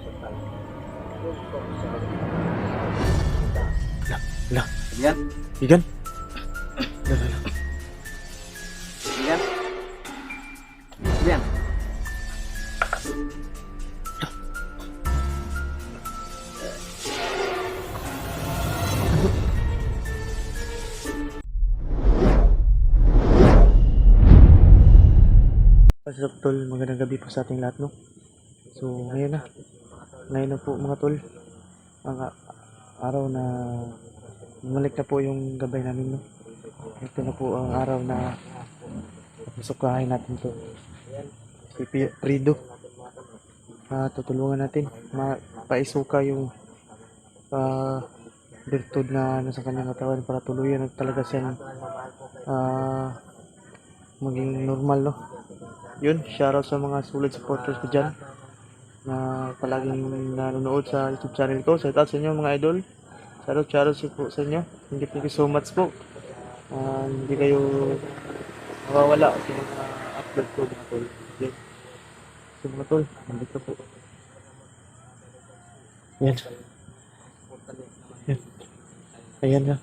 Dracosit Unidox, bagay rin ka sa tal. Yung kung sa La, Yan, bigan. La, la, la. Yan. What's up tol, magandang gabi po sa ating lahat no. So ngayon na, ngayon na po mga tol, ang araw na bumalik na po yung gabay namin no. Ito na po ang araw na masukahin natin to. Si Prido. Ah, tutulungan natin mapaisuka yung ah virtud na nasa kanyang katawan para tuluyan at talaga siyang ah maging normal no yun, shoutout sa mga solid supporters ko dyan na palaging nanonood sa YouTube channel ko. Shoutout sa inyo mga idol. Shoutout, shoutout sa- po sa inyo. Thank you, thank you so much po. Ah, hindi kayo mawawala sa mga upload ko mga tol. Okay. So mga tol, nandito po. Yan. Yan. Ayan na.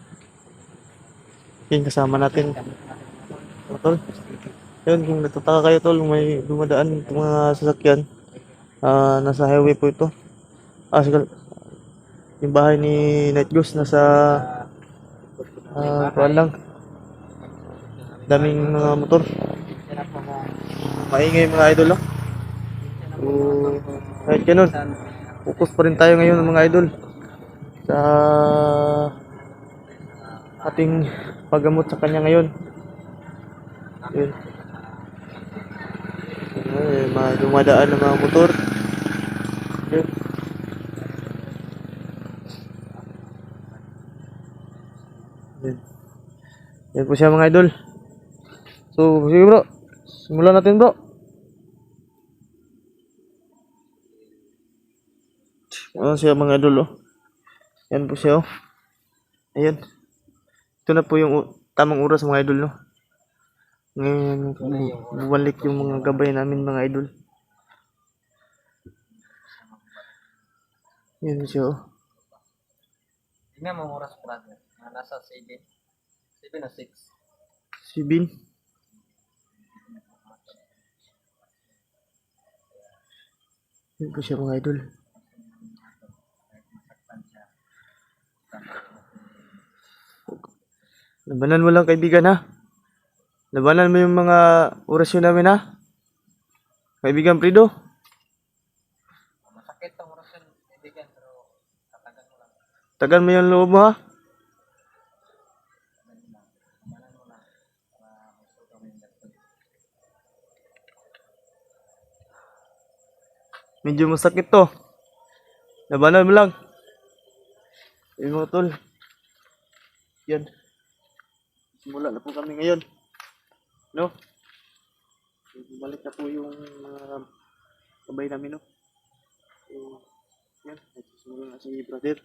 Yan kasama natin. Mga tol. Yun, kung nagtataka kayo tol, may dumadaan mga sasakyan. Ah, nasa highway po ito. Ah, sige. Yung bahay ni Night Ghost nasa ah, kuwan lang. Daming mga motor. Maingay mga idol, oh. So, kahit ganun, focus pa rin tayo ngayon mga idol sa ating paggamot sa kanya ngayon. Yun. Dumadaan ng mga motor. Yan. Yan po siya mga idol. So, sige bro. Simulan natin bro. Ano siya mga idol oh. Yan po siya oh. Ayan. Ito na po yung tamang oras mga idol no. Ngayon, bu- bumalik yung mga gabay namin mga idol. Yan siya. Tingnan mo oras brother. Na nasa 7. 7 na 6. Si Bin. Yan po siya mga idol. Labanan mo lang kaibigan ha. Labanan mo yung mga orasyon namin ha. Kaibigan Prido. Masakit ang oras yun, kaibigan, pero tatagan mo Tagan mo yung loob ha. Medyo masakit to. Labanan mo lang. Yung. Yan. Simula na po kami ngayon. No? Bumalik na po yung mga kabay namin, no? So, yan. Nagsisimula na si brother.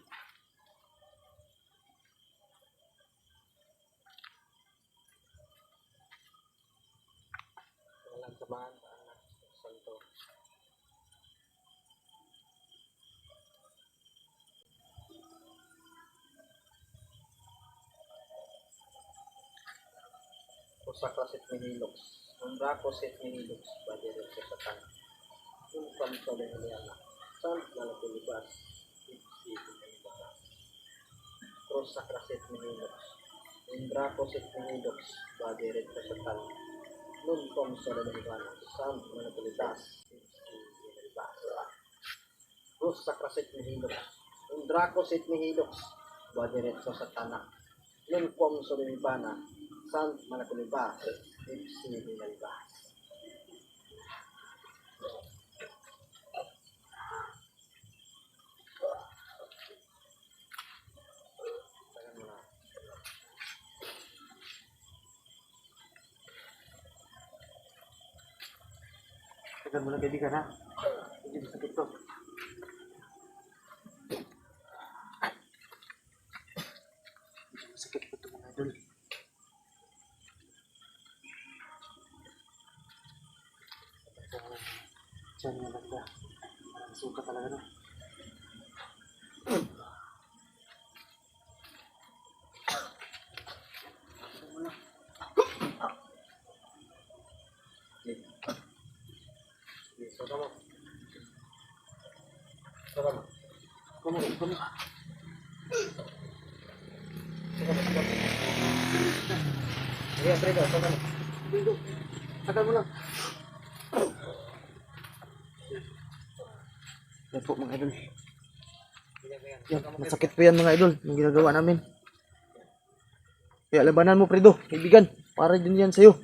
Kusaklasit minilux. Umbra kosit minilux. Badirin sa satan. Umpam sa dahiliana. San malatulibas. Ipsi pinalibas. Cross sakrasit minilux. Umbra kosit minilux. Badirin sa satan. Nun kong sa dahiliana. San malatulibas. Ipsi pinalibas. Cross sakrasit minilux. Umbra kosit minilux. Badirin sa satan. Nun kong sa dahiliana. San malatulibas. Ipsi pinalibas. Tagan mo na. Tagan mo lang kaibigan ha. Hindi masakit to. Medyo Masakit po ito mga idol. Diyan nga banda. Parang suka talaga no. Soka mo. Soka mo. Kamu, kamu. Sige, Fredo, soka mo. Tagal mo lang. Yan po mga idol. Yan, masakit po yan mga idol. Yung ginagawa namin. Kaya labanan mo, Fredo. Kaibigan. Para din yan sa'yo.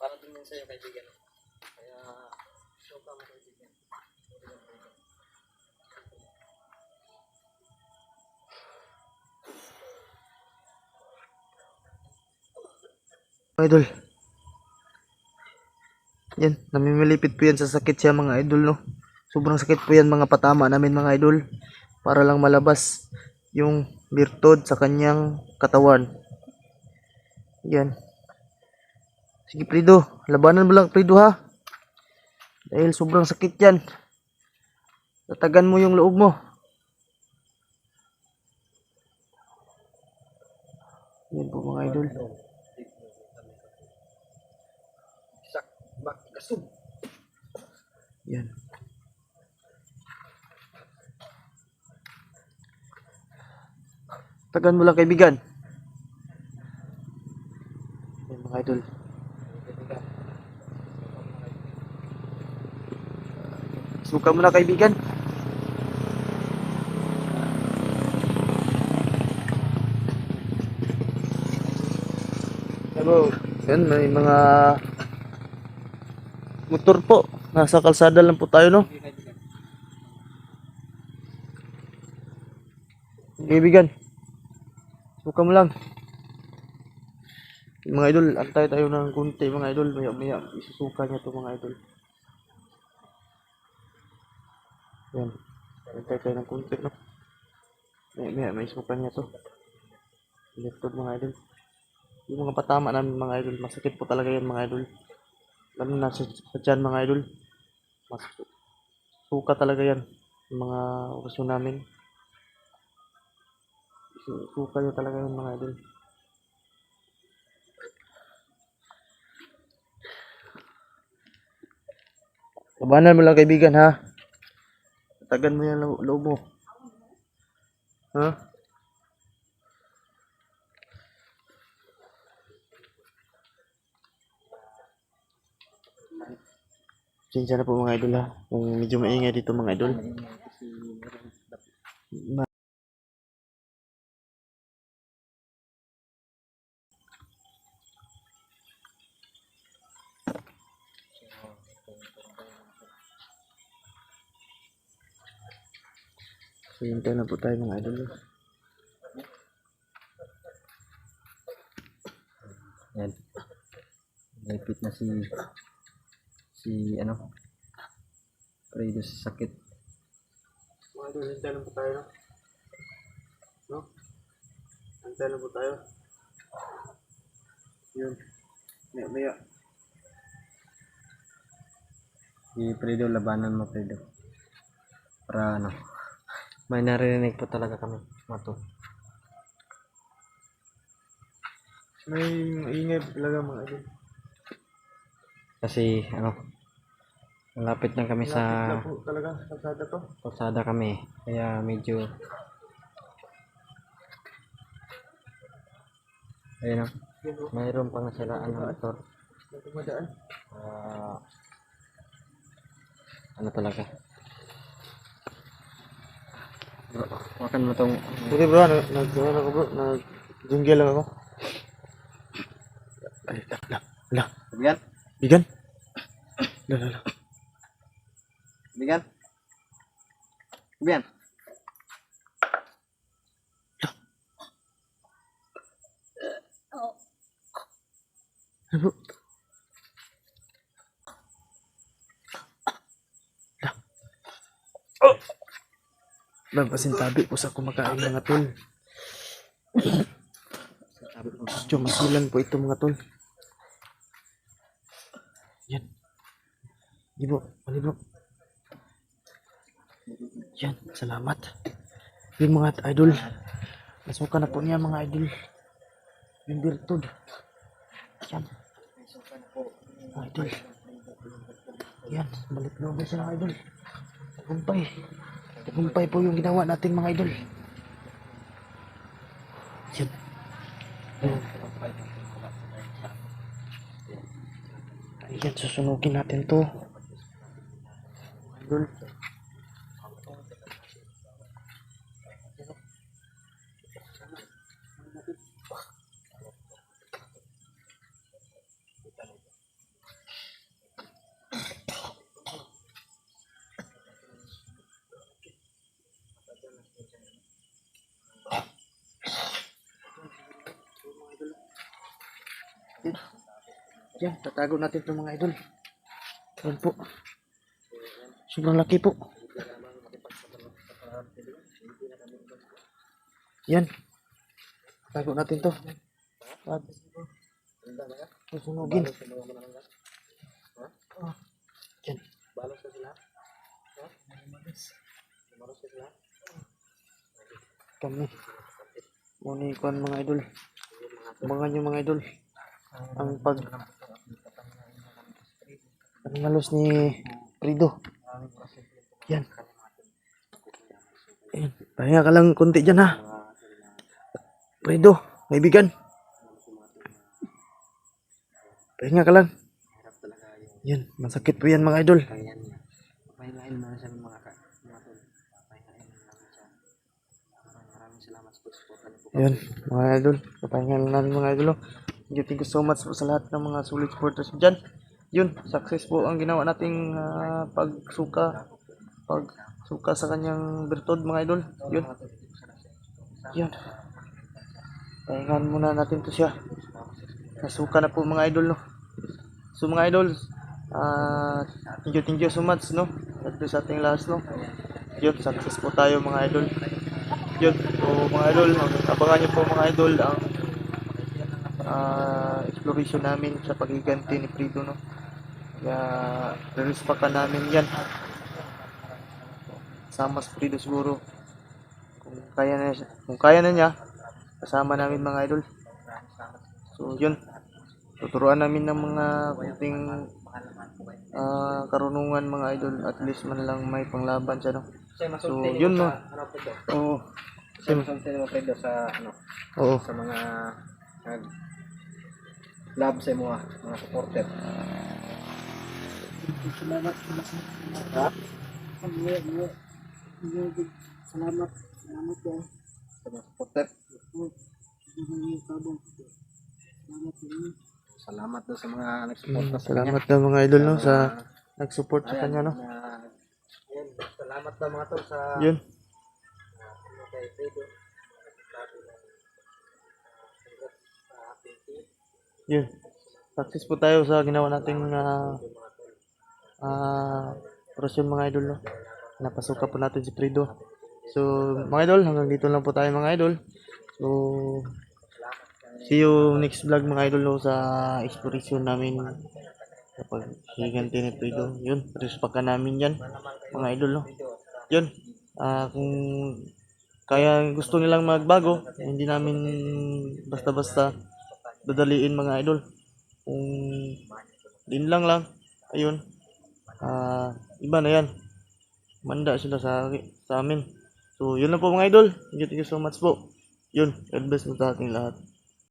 Para din yun sa'yo, kaibigan. Kaya, soka mo, kaibigan. Mga idol. Yan, namimilipit po yan sa sakit siya mga idol, no? Sobrang sakit po yan mga patama namin mga idol. Para lang malabas yung birtod sa kanyang katawan. Yan. Sige, Prido. Labanan mo lang, Prido, ha? Dahil sobrang sakit yan. Tatagan mo yung loob mo. Yan po mga idol. Kasub. Yan. Tagan mo lang kaibigan. Yan mga idol. Suka mo na kaibigan. Hello. Yan, may mga motor po. Nasa kalsada lang po tayo, no? Kaibigan. Suka mo lang. Mga idol, antay tayo ng kunti mga idol. Maya maya isusuka niya to mga idol. Yan. Antay tayo ng kunti no. Maya maya may isuka niya to. Liptod mga idol. Yung mga patama namin mga idol. Masakit po talaga yan mga idol. Lalo na sa, sa tiyan mga idol. Mas suka talaga yan. Yung mga orasyon namin. Su- Suka niya talaga yun mga idol. Labanan mo lang kaibigan ha. Tagan mo yung lo- loob mo. Ha? Sinsya na po mga idol ha. Kung medyo maingay dito mga idol. Ma- So, hintay na po tayo mga idol. Yan. Naipit na si si ano Fredo sa sakit. Mga idol, hintay na po tayo. No? Hintay na po tayo. Yun. Maya, maya. Si Fredo, labanan mo Fredo. Para ano, may narinig po talaga kami. Mato. May maingay po talaga mga idol. Kasi ano, malapit lang kami Lapit sa na po talaga sa kalsada to. kalsada kami. Kaya medyo Ayun o, Yun o. mayroon pang nasiraan ng motor. Tumadaan. Ah, ano talaga? Bro, wakan mo tong Buti bro, nag, nag, ano ako bro, nag, jingle lang ako. Ay, la, la, la, Bigan? Bigan. La, la, la. Bigan? Bigan? Ano. Oh! Napasintabi po sa kumakain mga tol. Medyo masilan po ito mga tol. Yan. Di bro, mali bro. Yan, salamat. Yung mga idol. Nasuka na po niya mga idol. Yung birtud. Yan. Idol. Yan, balik na ba sila idol. Tagumpay. Tagumpay po yung ginawa natin mga idol. Yan. Yan. Susunugin natin to. Idol. Yan, tatago natin itong mga idol. Yan po. Sobrang laki po. Yan. Tago natin to. At susunugin. Yan. Kami. Muna ikuan mga idol. Mga nyo mga idol. Ang pag ang malos ni Prido. Yan. Yan. Pahinga ka lang konti dyan ha. Prido, kaibigan. Pahinga ka lang. Yan, masakit po yan mga idol. Pahingain mo na siya mga ka. Mga tol. Pahingain mo namin siya. Maraming maraming salamat sa pagsuporta niyo po. Yan, mga idol. Papahinga lang namin mga idol. oh. Thank you, thank you so much po sa lahat ng mga solid supporters dyan. Yun, success po ang ginawa nating ah, pagsuka. Pagsuka sa kanyang bertod mga idol. Yun. Yan. Pahingan muna natin to siya. Nasuka na po mga idol no. So mga idol, ah thank you, thank you so much no. At sa ating last no. Yun, success po tayo mga idol. Yun, so mga idol, abangan nyo po mga idol ang ah exploration namin sa pagiganti ni Prido no. Kaya re-respakan namin yan. Sama si Prido siguro. Kung kaya na siya, kung kaya na niya, kasama namin mga idol. So yun, tuturuan namin ng mga kunting ah, karunungan mga idol. At least man lang may panglaban siya no. So yun no. Ano? Oo. Siya masuntin mo Pedro sa ano Oo. sa mga nag love sa mga mga supporter. Salamat Ha? Salamat. Salamat po. Sa mga supporter. Salamat po. Salamat daw sa mga sa kanya. Salamat daw mga idol no sa nag-support sa kanya no. Na, yan, salamat daw mga tol sa Yun. kay Pedro. Yun. Success po tayo sa ginawa nating ah ah operasyon mga idol no. Napasuka po natin si Prido. So mga idol, hanggang dito lang po tayo mga idol. So see you next vlog mga idol no, sa exploration namin kapag higanti ni Prido. Yun, respakan namin yan mga idol no. Yun. Ah kung kaya gusto nilang magbago, hindi namin basta-basta dadaliin mga idol. Kung din lang lang, ayun. Ah, iba na yan. Manda sila sa sa amin. So, yun lang po mga idol. Thank you, thank you so much po. Yun, God bless po sa ating lahat.